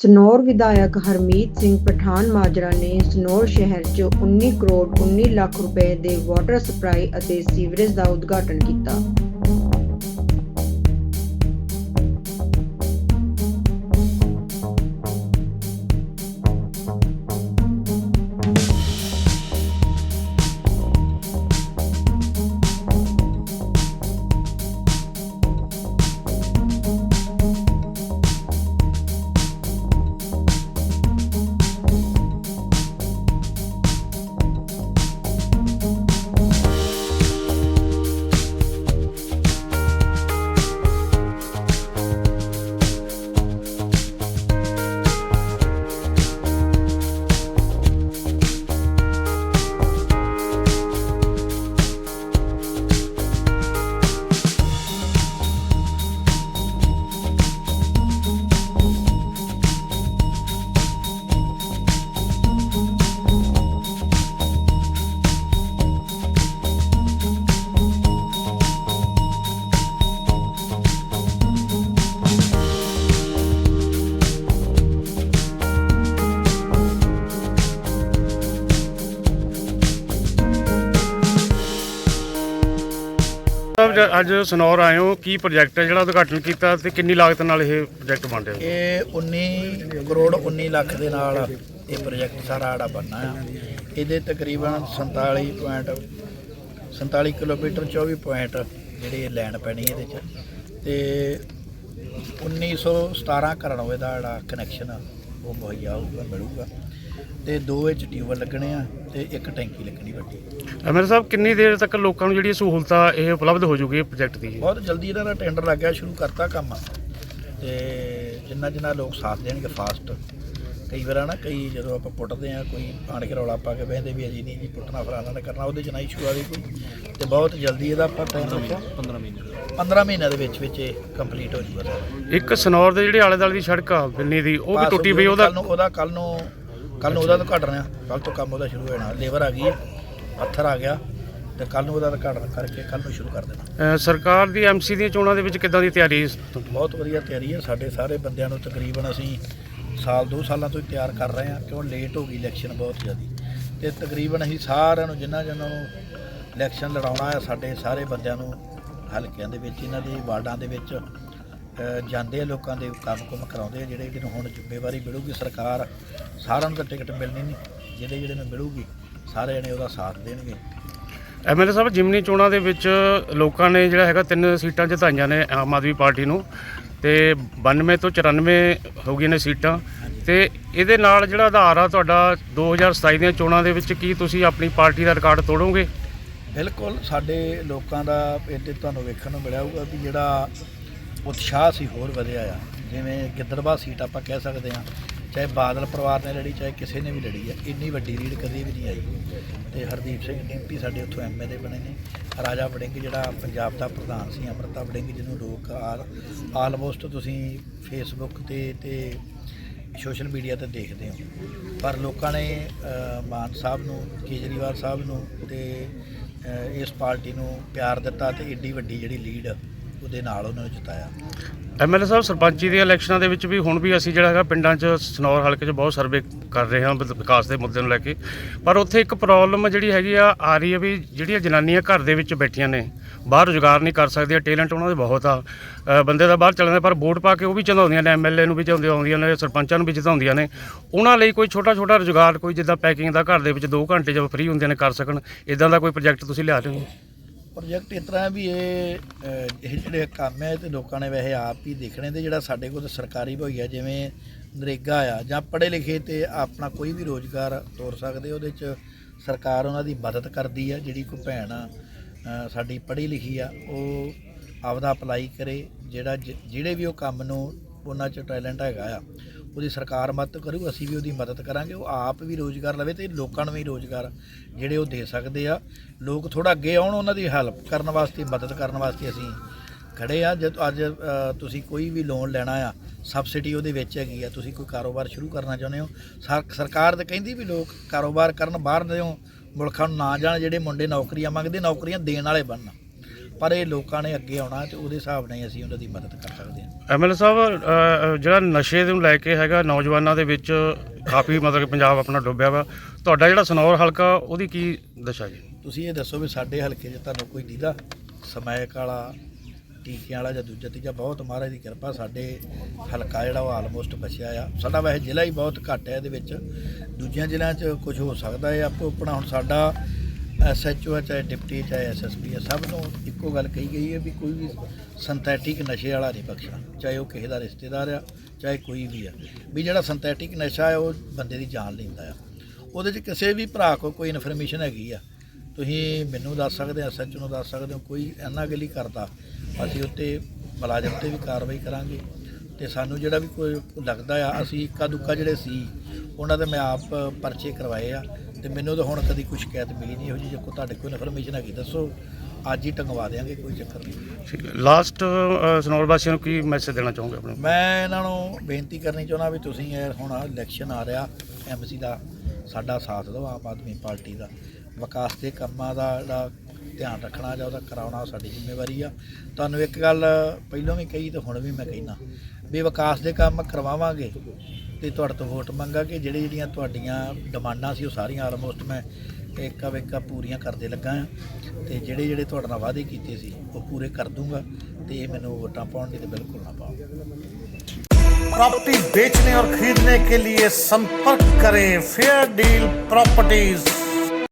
ਸਨੌਰ ਵਿਧਾਇਕ ਹਰਮੀਤ ਸਿੰਘ ਪਠਾਨ ਮਾਜਰਾ ਨੇ ਸਨੌਰ ਸ਼ਹਿਰ 'ਚ 19 ਕਰੋੜ 19 ਲੱਖ ਰੁਪਏ ਦੇ ਵਾਟਰ ਸਪਲਾਈ ਅਤੇ ਸੀਵਰੇਜ ਦਾ ਉਦਘਾਟਨ ਕੀਤਾ। ਸਾਹਿਬ, ਜ- ਅੱਜ ਸਨੌਰ ਆਏ ਹੋ, ਕੀ ਪ੍ਰੋਜੈਕਟ ਹੈ? ਜਿਹੜਾ ਉਦਘਾਟਨ ਕੀਤਾ ਤੇ ਕਿੰਨੀ ਲਾਗਤ ਨਾਲ ਇਹ ਪ੍ਰੋਜੈਕਟ ਬਣ ਰਿਹਾ? ਇਹ 19 ਕਰੋੜ 19 ਲੱਖ ਦੇ ਨਾਲ ਇਹ ਪ੍ਰੋਜੈਕਟ ਸਾਰਾ ਆੜਾ ਬਣਨਾ ਆ। ਇਹਦੇ ਤਕਰੀਬਨ 47 ਪੁਆਇੰਟ 47 ਕਿਲੋਮੀਟਰ 24 ਪੁਆਇੰਟ ਜਿਹੜੀ ਇਹ ਲੈਣ ਪੈਣੀ ਇਹਦੇ ਚ। ਤੇ 1917 ਘਰਾਂ ਨੂੰ ਇਹਦਾ ਜਿਹੜਾ ਕਨੈਕਸ਼ਨ ਆ, ਉਹ ਮੁਹੱਈਆ ਹੋਊਗਾ, ਮਿਲੂਗਾ। ਤੇ ਦੋ ਵਿੱਚ ਟਿਊਬਲ ਲੱਗਣੇ ਆ ਤੇ ਇੱਕ ਟੈਂਕੀ ਲੱਗਣੀ ਵੱਡੀ। ਐਮਐਲ ਸਾਹਿਬ ਕਿੰਨੀ ਦੇਰ ਤੱਕ ਲੋਕਾਂ ਨੂੰ ਜਿਹੜੀ ਸਹੂਲਤਾਂ ਇਹ ਉਪਲਬਧ ਹੋ ਜੂਗੀ ਪ੍ਰੋਜੈਕਟ ਦੀ? ਬਹੁਤ ਜਲਦੀ ਇਹਨਾਂ ਦਾ ਟੈਂਡਰ ਲੱਗ ਗਿਆ ਸ਼ੁਰੂ ਕਰਤਾ ਕੰਮ। ਤੇ ਜਿੰਨਾ ਜਿੰਨਾ ਲੋਕ ਸਾਥ ਦੇਣਗੇ ਫਾਸਟ ਕਈ ਵਾਰ ਨਾ ਕਈ ਜਦੋਂ ਆਪਾਂ ਪੁੱਟਦੇ ਆ ਕੋਈ ਆਣ ਕੇ ਰੌਲਾ ਪਾ ਕੇ ਬਹਿੰਦੇ ਵੀ ਅਜੀ ਨਹੀਂ ਜੀ ਪੁੱਟਣਾ ਫਲਾਣਾ ਨੇ ਕਰਨਾ ਉਹਦੇ ਚ ਨਾ ਇਸ਼ੂ ਆਵੇ ਕੋਈ। ਤੇ ਬਹੁਤ ਜਲਦੀ ਇਹਦਾ ਆਪਾਂ ਟਾਈਮ ਰੱਖਿਆ 15 ਮਹੀਨੇ। 15 ਮਹੀਨਿਆਂ ਦੇ ਵਿੱਚ ਵਿੱਚ ਇਹ ਕੰਪਲੀਟ ਹੋ ਜੂਗਾ ਇੱਕ ਸਨੌਰ ਦੇ ਜਿਹੜੇ ਆਲੇ ਦੁਆਲੇ ਦੀ ਸੜਕ ਆ ਬਿੰਨੀ ਦੀ ਉਹ ਵੀ ਟੁੱਟੀ ਪਈ ਉਹਦਾ ਨੂੰ ਉਹਦਾ ਕੱਲ ਨੂੰ ਕੱਲ ਨੂੰ ਉਹਦਾ ਤਾਂ ਘਟ ਰਿਹਾ ਕੱਲ ਤੋਂ ਕੰਮ ਉਹਦਾ ਸ਼ੁਰੂ ਹੋ ਜਾਣਾ ਲੇਬਰ ਆ ਗਈ ਹੈ। ਪੱਥਰ ਆ ਗਿਆ। ਤੇ ਕੱਲ ਨੂੰ ਉਹਦਾ ਘਟ ਕਰਕੇ ਕੱਲ ਨੂੰ ਸ਼ੁਰੂ ਕਰ ਦੇਣਾ। ਸਰਕਾਰ ਦੀ ਐਮਸੀ ਦੀਆਂ ਚੋਣਾਂ ਦੇ ਵਿੱਚ ਕਿੱਦਾਂ ਦੀ ਤਿਆਰੀ ਬਹੁਤ ਵਧੀਆ ਤਿਆਰੀ ਹੈ। ਸਾਡੇ ਸਾਰੇ ਬੰਦਿਆਂ ਨੂੰ ਤਕਰੀਬਨ ਅਸੀਂ ਸਾਲ ਦੋ ਸਾਲਾਂ ਤੋਂ ਹੀ ਤਿਆਰ ਕਰ ਰਹੇ ਹਾਂ। ਕਿਉਂ? ਲੇਟ ਹੋ ਗਈ ਇਲੈਕਸ਼ਨ ਬਹੁਤ ਜ਼ਿਆਦੀ। ਤੇ ਤਕਰੀਬਨ ਅਸੀਂ ਸਾਰਿਆਂ ਨੂੰ ਜਿਨ੍ਹਾਂ ਜਿਨ੍ਹਾਂ ਨੂੰ ਇਲੈਕਸ਼ਨ ਲੜਾਉਣਾ ਹੈ ਸਾਡੇ ਸਾਰੇ ਬੰਦਿਆਂ ਨੂੰ ਹਲਕਿਆਂ ਦੇ ਵਿੱਚ ਇਹਨਾਂ ਦੇ ਵਾਰਡਾਂ ਦੇ ਵਿੱਚ ਜਾਂਦੇ ਆ ਲੋਕਾਂ ਦੇ ਕੰਮ ਕੁਮ ਕਰਾਉਂਦੇ ਆ ਜਿਹੜੇ ਜਿਹਨੂੰ ਹੁਣ ਜ਼ਿੰਮੇਵਾਰੀ ਮਿਲੂਗੀ ਸਰਕਾਰ ਸਾਰਿਆਂ ਨੂੰ ਤਾਂ ਟਿਕਟ ਮਿਲਣੀ ਨਹੀਂ ਜਿਹੜੇ ਜਿਹੜੇ ਨੂੰ ਮਿਲੂਗੀ ਸਾਰੇ ਜਣੇ ਉਹਦਾ ਸਾਥ ਦੇਣਗੇ। ਐਮਐਲਏ ਸਾਹਿਬ ਜਿਮਨੀ ਚੋਣਾਂ ਦੇ ਵਿੱਚ ਲੋਕਾਂ ਨੇ ਜਿਹੜਾ ਹੈਗਾ ਤਿੰਨ ਸੀਟਾਂ ਜਿਤਾਈਆਂ ਨੇ ਆਮ ਆਦਮੀ ਪਾਰਟੀ ਨੂੰ ਤੇ 92 ਤੋਂ 94 ਹੋ ਗਈਆਂ ਨੇ ਸੀਟਾਂ। ਤੇ ਇਹਦੇ ਨਾਲ ਜਿਹੜਾ ਆਧਾਰ ਆ ਤੁਹਾਡਾ 2027 ਦੀਆਂ ਚੋਣਾਂ ਦੇ ਵਿੱਚ ਕੀ ਤੁਸੀਂ ਆਪਣੀ ਪਾਰਟੀ ਦਾ ਰਿਕਾਰਡ ਤੋੜੋਗੇ? ਬਿਲਕੁਲ ਸਾਡੇ ਲੋਕਾਂ ਦਾ ਇਹਦੇ ਤੁਹਾਨੂੰ ਵੇਖਣ ਨੂੰ ਮਿਲਿਆ ਹੋਊਗਾ ਵੀ ਜਿਹੜਾ ਉਤਸ਼ਾਹ ਸੀ, ਹੋਰ ਵਧਿਆ ਆ। ਜਿਵੇਂ ਗਿੱਦੜਬਾ ਸੀਟ ਆਪਾਂ ਕਹਿ ਸਕਦੇ ਹਾਂ, ਚਾਹੇ ਬਾਦਲ ਪਰਿਵਾਰ ਨੇ ਲੜੀ, ਚਾਹੇ ਕਿਸੇ ਨੇ ਵੀ ਲੜੀ ਆ, ਇੰਨੀ ਵੱਡੀ ਲੀਡ ਕਦੇ ਵੀ ਨਹੀਂ ਆਈ। ਤੇ ਹਰਦੀਪ ਸਿੰਘ ਡਿੰਪੀ ਸਾਡੇ ਉੱਥੋਂ ਐਮਐਲਏ ਬਣੇ ਨੇ। ਰਾਜਾ ਵੜਿੰਗ ਜਿਹੜਾ ਪੰਜਾਬ ਦਾ ਪ੍ਰਧਾਨ ਸੀ, ਅਮਰਤਾ ਵੜਿੰਗ, ਜਿਹਨੂੰ ਲੋਕ ਆਲਮੋਸਟ ਤੁਸੀਂ ਫੇਸਬੁੱਕ ਤੇ ਤੇ ਸੋਸ਼ਲ ਮੀਡੀਆ ਤੇ ਦੇਖਦੇ ਹੋ। ਪਰ ਲੋਕਾਂ ਨੇ ਮਾਨ ਸਾਹਿਬ ਨੂੰ, ਕੇਜਰੀਵਾਲ ਸਾਹਿਬ ਨੂੰ ਤੇ ਇਸ ਪਾਰਟੀ ਨੂੰ ਪਿਆਰ ਦਿੱਤਾ ਤੇ ਏਡੀ ਵੱਡੀ ਜਿਹੜੀ ਲੀਡ ਉਹਦੇ ਨਾਲ ਉਹਨਾਂ ਨੂੰ ਜਿਤਾਇਆ ਐਮਐਲਏ ਸਾਹਿਬ ਸਰਪੰਚੀ ਦੀਆਂ ਇਲੈਕਸ਼ਨਾਂ ਦੇ ਵਿੱਚ ਵੀ ਹੁਣ ਵੀ ਅਸੀਂ ਜਿਹੜਾ ਹੈਗਾ ਪਿੰਡਾਂ 'ਚ ਸਨੌਰ ਹਲਕੇ 'ਚ ਬਹੁਤ ਸਰਵੇ ਕਰ ਰਹੇ ਹਾਂ ਵਿ- ਵਿਕਾਸ ਦੇ ਮੁੱਦੇ ਨੂੰ ਲੈ ਕੇ। ਪਰ ਉੱਥੇ ਇੱਕ ਪ੍ਰੋਬਲਮ ਜਿਹੜੀ ਹੈਗੀ ਆ ਆ ਰਹੀ ਹੈ ਵੀ ਜਿਹੜੀਆਂ ਜਨਾਨੀਆਂ ਘਰ ਦੇ ਵਿੱਚ ਬੈਠੀਆਂ ਨੇ ਬਾਹਰ ਰੁਜ਼ਗਾਰ ਨਹੀਂ ਕਰ ਸਕਦੀਆਂ ਟੈਲੈਂਟ ਉਹਨਾਂ ਦੇ ਬਹੁਤ ਆ। ਅ, ਬੰਦੇ ਦਾ ਬਾਹਰ ਚੱਲਦੇ ਪਰ ਵੋਟ ਪਾ ਕੇ ਉਹ ਵੀ ਚੰਦਾਉਂਦੀਆਂ ਨੇ ਐਮਐਲਏ ਨੂੰ ਵੀ ਚਾਹੁੰਦੀਆਂ ਆਉਂਦੀਆਂ ਨੇ ਸਰਪੰਚਾਂ ਨੂੰ ਵੀ ਜਿਤਾਉਂਦੀਆਂ ਨੇ। ਉਹਨਾਂ ਲਈ ਕੋਈ ਛੋਟਾ ਛੋਟਾ ਰੁਜ਼ਗਾਰ ਕੋਈ ਜਿੱਦਾਂ ਪੈਕਿੰਗ ਦਾ ਘਰ ਦੇ ਵਿੱਚ 2 ਘੰਟੇ ਜਦੋਂ ਫ੍ਰੀ ਹੁੰਦੇ ਨੇ ਕਰ ਸਕਣ। ਇਦਾਂ ਦਾ ਕੋਈ ਪ੍ਰੋਜੈਕਟ ਤੁਸੀਂ ਲਿਆ ਰਹੇ ਹੋ? ਪ੍ਰੋਜੈਕਟ ਇਸ ਤਰ੍ਹਾਂ ਵੀ ਇਹ ਅ, ਇਹ ਜਿਹੜੇ ਕੰਮ ਹੈ ਇਹ ਤੇ ਲੋਕਾਂ ਨੇ ਵੈਸੇ ਆਪ ਹੀ ਦੇਖਣੇ ਤੇ ਜਿਹੜਾ ਸਾਡੇ ਕੋਲ ਤਾਂ ਸਰਕਾਰੀ ਮੁਹੱਈਆ ਜਿਵੇਂ ਨਰੇਗਾ ਆ ਜਾਂ ਪੜ੍ਹੇ ਲਿਖੇ ਤੇ ਆਪਣਾ ਕੋਈ ਵੀ ਰੋਜ਼ਗਾਰ ਤੋਰ ਸਕਦੇ ਉਹਦੇ ਚ ਸਰਕਾਰ ਉਹਨਾਂ ਦੀ ਮਦਦ ਕਰਦੀ ਆ ਜਿਹੜੀ ਕੋਈ ਭੈਣ ਆ, ਅ, ਸਾਡੀ ਪੜ੍ਹੀ ਲਿਖੀ ਆ ਉਹ ਆਪਦਾ ਅਪਲਾਈ ਕਰੇ ਜਿਹੜਾ ਜ- ਜਿਹੜੇ ਵੀ ਉਹ ਕੰਮ ਨੂੰ ਉਹਨਾਂ ਚ ਟੈਲੈਂਟ ਹੈਗਾ ਆ ਉਹਦੀ ਸਰਕਾਰ ਮਦਦ ਕਰੂ, ਅਸੀਂ ਵੀ ਉਹਦੀ ਮਦਦ ਕਰਾਂਗੇ, ਉਹ ਆਪ ਵੀ ਰੋਜ਼ਗਾਰ ਲਵੇ ਤੇ ਲੋਕਾਂ ਨੂੰ ਵੀ ਰੋਜ਼ਗਾਰ ਜਿਹੜੇ ਉਹ ਦੇ ਸਕਦੇ ਆ। ਲੋਕ ਥੋੜਾ ਅੱਗੇ ਆਉਣ, ਉਹਨਾਂ ਦੀ ਹੈਲਪ ਕਰਨ ਵਾਸਤੇ, ਮਦਦ ਕਰਨ ਵਾਸਤੇ ਅਸੀਂ ਖੜੇ ਆ। ਜਦ ਅੱਜ ਤੁਸੀਂ ਕੋਈ ਵੀ ਲੋਨ ਲੈਣਾ ਆ ਸਬਸਿਡੀ ਉਹਦੇ ਵਿੱਚ ਹੈਗੀ ਆ, ਤੁਸੀਂ ਕੋਈ ਕਾਰੋਬਾਰ ਸ਼ੁਰੂ ਕਰਨਾ ਚਾਹੁੰਦੇ ਹੋ ਸਰਕਾਰ ਤਾਂ ਕਹਿੰਦੀ ਵੀ ਲੋਕ ਕਾਰੋਬਾਰ ਕਰਨ ਬਾਹਰ ਦੇ ਮੁਲਕਾਂ ਨੂੰ ਨਾ ਜਾਣ, ਜਿਹੜੇ ਮੁੰਡੇ ਨੌਕਰੀਆਂ ਮੰਗਦੇ, ਨੌਕਰੀਆਂ ਦੇਣ ਵਾਲੇ ਬਣਨ। ਪਰ ਇਹ ਲੋਕਾਂ ਨੇ ਅੱਗੇ ਆਉਣਾ ਤੇ ਉਹਦੇ ਹਿਸਾਬ ਨਾਲ ਹੀ ਅਸੀਂ ਉਹਨਾਂ ਦੀ ਮਦਦ ਕਰ ਸਕਦੇ ਹਾਂ। ਐਮਐਲਏ ਸਾਹਿਬ ਅ, ਜਿਹੜਾ ਨਸ਼ੇ ਨੂੰ ਲੈ ਕੇ ਹੈਗਾ ਨੌਜਵਾਨਾਂ ਦੇ ਵਿੱਚ ਕਾਫੀ ਮਤਲਬ ਕਿ ਪੰਜਾਬ ਆਪਣਾ ਡੁੱਬਿਆ ਵਾ। ਤੁਹਾਡਾ ਜਿਹੜਾ ਸਨੌਰ ਹਲਕਾ ਉਹਦੀ ਕੀ ਦਸ਼ਾ ਜੀ? ਤੁਸੀਂ ਇਹ ਦੱਸੋ ਵੀ ਸਾਡੇ ਹਲਕੇ 'ਚ ਤੁਹਾਨੂੰ ਕੋਈ ਦੀਦਾ? ਸਮੈਕ ਵਾਲਾ ਟੀਕਿਆਂ ਵਾਲਾ ਜਾਂ ਦੂਜਾ ਤੀਜਾ ਬਹੁਤ ਮਹਾਰਾਜ ਦੀ ਕਿਰਪਾ ਸਾਡੇ ਹਲਕਾ ਜਿਹੜਾ ਉਹ ਆਲਮੋਸਟ ਬਚਿਆ ਆ। ਸਾਡਾ ਵੈਸੇ ਜ਼ਿਲ੍ਹਾ ਹੀ ਬਹੁਤ ਘੱਟ ਹੈ ਇਹਦੇ ਵਿੱਚ। ਦੂਜਿਆਂ ਜ਼ਿਲ੍ਹਿਆਂ 'ਚ ਕੁਝ ਹੋ ਸਕਦਾ ਹੈ ਆਪੋ ਆਪਣਾ ਹੁਣ ਸਾਡਾ ਐਸਐਚਓ ਹੈ ਚਾਹੇ ਡਿਪਟੀ, ਚਾਹੇ ਐਸਐਸਪੀ ਹੈ ਸਭ ਨੂੰ ਇੱਕੋ ਗੱਲ ਕਹੀ ਗਈ ਹੈ ਵੀ ਕੋਈ ਵੀ ਸਿੰਥੈਟਿਕ ਨਸ਼ੇ ਵਾਲਾ ਨਹੀਂ ਬਖਸ਼ਣਾ ਚਾਹੇ ਉਹ ਕਿਸੇ ਦਾ ਰਿਸ਼ਤੇਦਾਰ ਆ, ਚਾਹੇ ਕੋਈ ਵੀ ਆ। ਵੀ ਜਿਹੜਾ ਸਿੰਥੈਟਿਕ ਨਸ਼ਾ ਹੈ, ਉਹ ਬੰਦੇ ਦੀ ਜਾਨ ਲੈਂਦਾ ਆ। ਉਹਦੇ 'ਚ ਕਿਸੇ ਵੀ ਭਰਾ ਕੋਲ ਕੋਈ ਇਨਫੋਰਮੇਸ਼ਨ ਹੈਗੀ ਆ। ਤੁਸੀਂ ਮੈਨੂੰ ਦੱਸ ਸਕਦੇ ਹੋ ਸੱਚ ਨੂੰ ਦੱਸ ਸਕਦੇ ਹੋ, ਕੋਈ ਇੰਨਾ ਗੱਲ ਕਰਦਾ। ਅਸੀਂ ਉੱਤੇ ਮੁਲਾਜ਼ਮ ਤੇ ਵੀ ਕਾਰਵਾਈ ਕਰਾਂਗੇ। ਤੇ ਸਾਨੂੰ ਜਿਹੜਾ ਵੀ ਕੋਈ ਲੱਗਦਾ ਆ, ਅਸੀਂ ਇੱਕਾ ਦੁੱਕਾ ਜਿਹੜੇ ਸੀ, ਉਹਨਾਂ ਦੇ ਮੈਂ ਆਪ ਪਰਚੇ ਕਰਵਾਏ ਆ। ਤੇ ਮੈਨੂੰ ਤਾਂ ਹੁਣ ਕਦੀ ਕੋਈ ਸ਼ਿਕਾਇਤ ਮਿਲੀ ਨਹੀਂ ਇਹੋ ਜਿਹੀ ਜੇ ਕੋਈ ਤੁਹਾਡੇ ਕੋਲ ਇਨਫੋਰਮੇਸ਼ਨ ਹੈਗੀ ਦੱਸੋ। ਅੱਜ ਹੀ ਟੰਗਵਾ ਦੇਵਾਂਗੇ ਕੋਈ ਚੱਕਰ ਨਹੀਂ। ਲਾਸਟ ਸਨੌਰ ਵਾਸੀਆਂ ਨੂੰ ਕੀ ਮੈਸੇਜ ਦੇਣਾ ਚਾਹੋਗੇ ਆਪਣੇ ਮੈਂ ਇਹਨਾਂ ਨੂੰ ਬੇਨਤੀ ਕਰਨੀ ਚਾਹੁੰਦਾ ਵੀ ਤੁਸੀਂ ਇਹ ਹੁਣ ਇਲੈਕਸ਼ਨ ਆ ਰਿਹਾ ਐਮਸੀ ਦਾ ਸਾਡਾ ਸਾਥ ਦਿਓ ਆਮ ਆਦਮੀ ਪਾਰਟੀ ਦਾ। ਵਿਕਾਸ ਦੇ ਕੰਮਾਂ ਦਾ ਜਿਹੜਾ ਧਿਆਨ ਰੱਖਣਾ ਜਾਂ ਉਹਦਾ ਕਰਾਉਣਾ ਸਾਡੀ ਜ਼ਿੰਮੇਵਾਰੀ ਆ ਤੁਹਾਨੂੰ ਇੱਕ ਗੱਲ ਪਹਿਲਾਂ ਵੀ ਕਹੀ ਤੇ ਹੁਣ ਵੀ ਮੈਂ ਕਹਿਣਾ ਵੀ ਵਿਕਾਸ ਦੇ ਕੰਮ ਕਰਵਾਵਾਂਗੇ ਤੇ ਤੁਹਾਡੇ ਤੋਂ ਵੋਟ ਮੰਗਾਂਗੇ ਜਿਹੜੀ ਜਿਹੜੀਆਂ ਤੁਹਾਡੀਆਂ ਡਿਮਾਂਡਾਂ ਸੀ ਉਹ ਸਾਰੀਆਂ ਆਲਮੋਸਟ ਮੈਂ ਇੱਕਾ ਵੇਕਾ ਪੂਰੀਆਂ ਕਰਦੇ ਲੱਗਾ ਆ ਤੇ ਜਿਹੜੇ ਜਿਹੜੇ ਤੁਹਾਡੇ ਨਾਲ ਵਾਅਦੇ ਕੀਤੇ ਸੀ ਉਹ ਪੂਰੇ ਕਰ ਦੂੰਗਾ ਤੇ ਇਹ ਮੈਨੂੰ ਵੋਟਾਂ ਪਾਉਣ ਦੀ ਤੇ ਬਿਲਕੁਲ ਨਾ ਪਾਓ प्रॉपर्टी बेचने और खरीदने के लिए संपर्क करें फेयर डील प्रॉपर्टीज